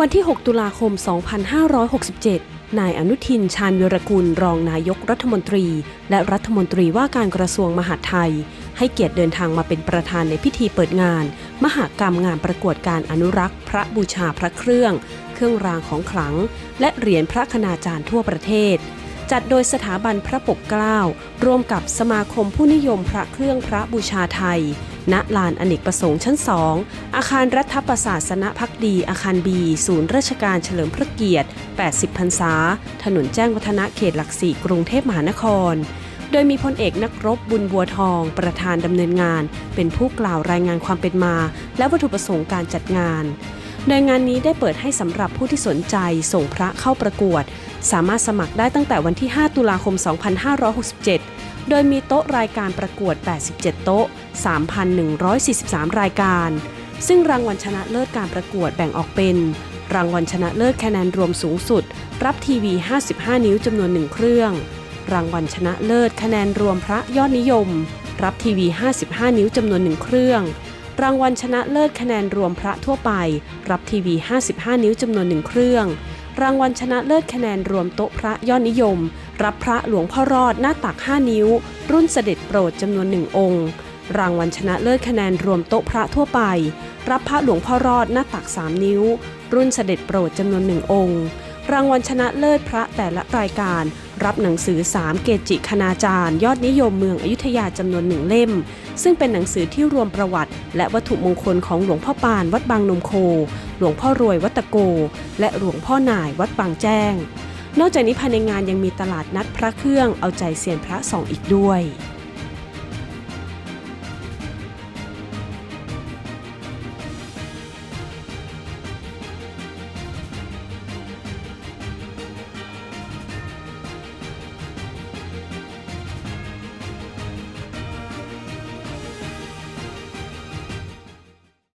วันที่ 6 ตุลาคม 2567 นายอนุทิน ชาญวิรกุล รองนายกรัฐมนตรี และรัฐมนตรีว่าการกระทรวงมหาดไทย ให้เกียรติเดินทางมาเป็นประธานในพิธีเปิดงาน มหากรรมงานประกวดการอนุรักษ์ พระบูชาพระเครื่อง เครื่องรางของขลัง และเหรียญพระคณาจารย์ทั่วประเทศ จัดโดยสถาบันพระปกเกล้าร่วมกับสมาคมผู้นิยมพระเครื่องพระบูชาไทย ณลานอเนกประสงค์ชั้น 2 อาคารรัฐประศาสนพักดี อาคารบี ศูนย์ราชการเฉลิมพระเกียรติ 80 พรรษา ถนนแจ้งวัฒนะเขตหลักสี่กรุงเทพมหานคร โดยมีพลเอกนักรบบุญบัวทอง ประธานดำเนินงาน เป็นผู้กล่าวรายงานความเป็นมา และวัตถุประสงค์การจัดงานโดยงานนี้ได้เปิดให้สำหรับผู้ที่สนใจส่งพระเข้าประกวด สามารถสมัครได้ตั้งแต่วันที่ 5 ตุลาคม 2567 โดยมีโต๊ะรายการประกวด 87 โต๊ะ 3,143 รายการ ซึ่งรางวัลชนะเลิศการประกวดแบ่งออกเป็น รางวัลชนะเลิศคะแนนรวมสูงสุด รับทีวี 55 นิ้วจำนวน1เครื่อง รางวัลชนะเลิศคะแนนรวมพระยอดนิยม รับทีวี 55 นิ้วจำนวน1เครื่อง รางวัลชนะเลิศคะแนนรวมพระทั่วไป รับทีวี 55 นิ้วจำนวน1เครื่อง รางวัลชนะเลิศคะแนนรวมโต๊ะพระยอดนิยม รับพระหลวงพ่อรอดหน้าตัก 5 นิ้ว รุ่นเสด็จโปรดจำนวน1องค์ รางวัลชนะเลิศคะแนนรวมโต๊ะพระทั่วไป รับพระหลวงพ่อรอดหน้าตัก 3 นิ้ว รุ่นเสด็จโปรดจำนวน1องค์ รางวัลชนะเลิศพระแต่ละรายการ รับหนังสือ 3 เกจิคณาจารย์ ยอดนิยมเมืองอยุธยาจำนวนหนึ่งเล่ม ซึ่งเป็นหนังสือที่รวมประวัติ และวัตถุมงคลของหลวงพ่อปานวัดบางนมโค หลวงพ่อรวยวัดตะโก และหลวงพ่อหน่ายวัดบางแจ้ง นอกจากนี้ภายในงานยังมีตลาดนัดพระเครื่องเอาใจเซียนพระส่องอีกด้วย